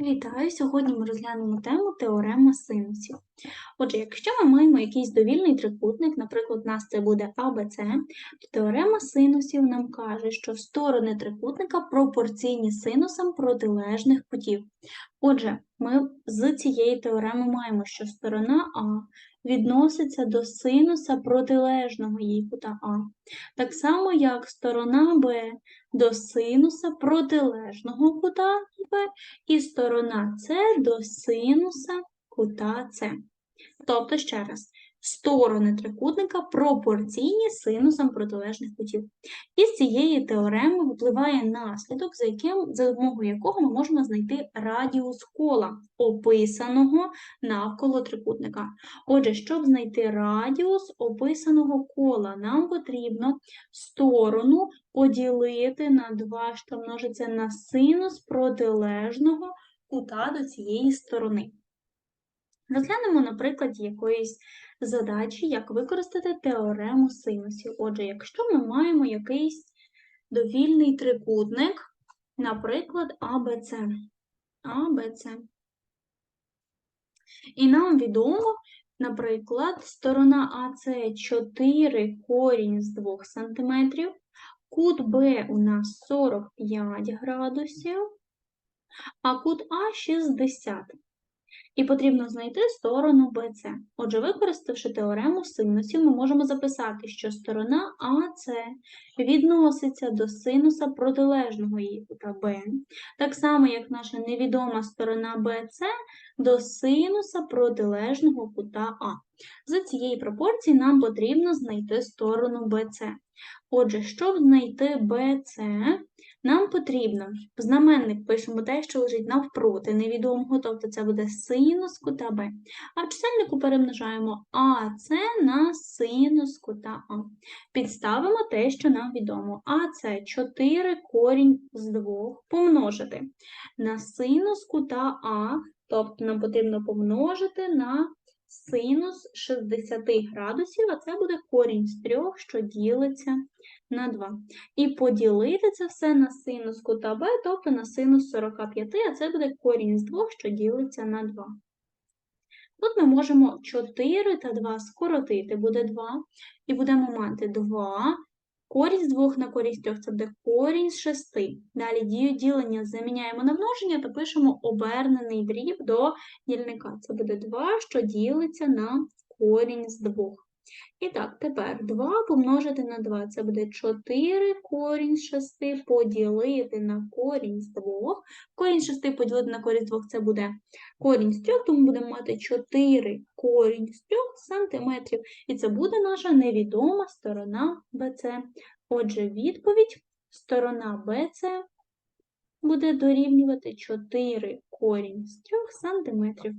Вітаю! Сьогодні ми розглянемо тему теорема синусів. Отже, якщо ми маємо якийсь довільний трикутник, наприклад, у нас це буде АБЦ, то теорема синусів нам каже, що сторони трикутника пропорційні синусам протилежних кутів. Отже, ми з цієї теореми маємо, що сторона А відноситься до синуса протилежного їй кута А, так само як сторона Б до синуса протилежного кута Б і сторона С до синуса кута С. Тобто, ще раз, сторони трикутника пропорційні синусам протилежних кутів. Із цієї теореми випливає наслідок, за, яким, за допомогою якого ми можемо знайти радіус кола, описаного навколо трикутника. Отже, щоб знайти радіус описаного кола, нам потрібно сторону поділити на 2, що множиться на синус протилежного кута до цієї сторони. Розглянемо, на прикладі якоїсь задачі, як використати теорему синусів. Отже, якщо ми маємо якийсь довільний трикутник, наприклад, АБЦ. АБЦ. І нам відомо, наприклад, сторона АЦ 4 корінь з 2 см, кут Б у нас 45 градусів, а кут А 60. І потрібно знайти сторону BC. Отже, використавши теорему синусів, ми можемо записати, що сторона АС відноситься до синуса протилежного її кута Б, так само, як наша невідома сторона BC до синуса протилежного кута А. За цієї пропорції нам потрібно знайти сторону BC. Отже, щоб знайти BC, нам потрібно в знаменник пишемо те, що лежить навпроти невідомого, тобто це буде синус кута Б. А в чисельнику перемножаємо АС на синус кута А. Підставимо те, що нам відомо. АС 4 корінь з 2 помножити на синус кута А, тобто нам потрібно помножити на синус 60 градусів, а це буде корінь з 3, що ділиться на 2. І поділити це все на синус кута b, тобто на синус 45, а це буде корінь з 2, що ділиться на 2. Тут ми можемо 4 та 2 скоротити, буде 2, і будемо мати 2, корінь з 2 на корінь з 3, це буде корінь з 6. Далі дію ділення заміняємо на множення та пишемо обернений дріб до дільника. Це буде 2, що ділиться на корінь з 2. І так, тепер 2 помножити на 2, це буде 4 корінь з 6 поділити на корінь з 2. Корінь з 6 поділити на корінь з 2 це буде корінь з 3, тому будемо мати 4 корінь з 3 сантиметрів. І це буде наша невідома сторона BC. Отже, відповідь сторона BC буде дорівнювати 4 корінь з 3 сантиметрів.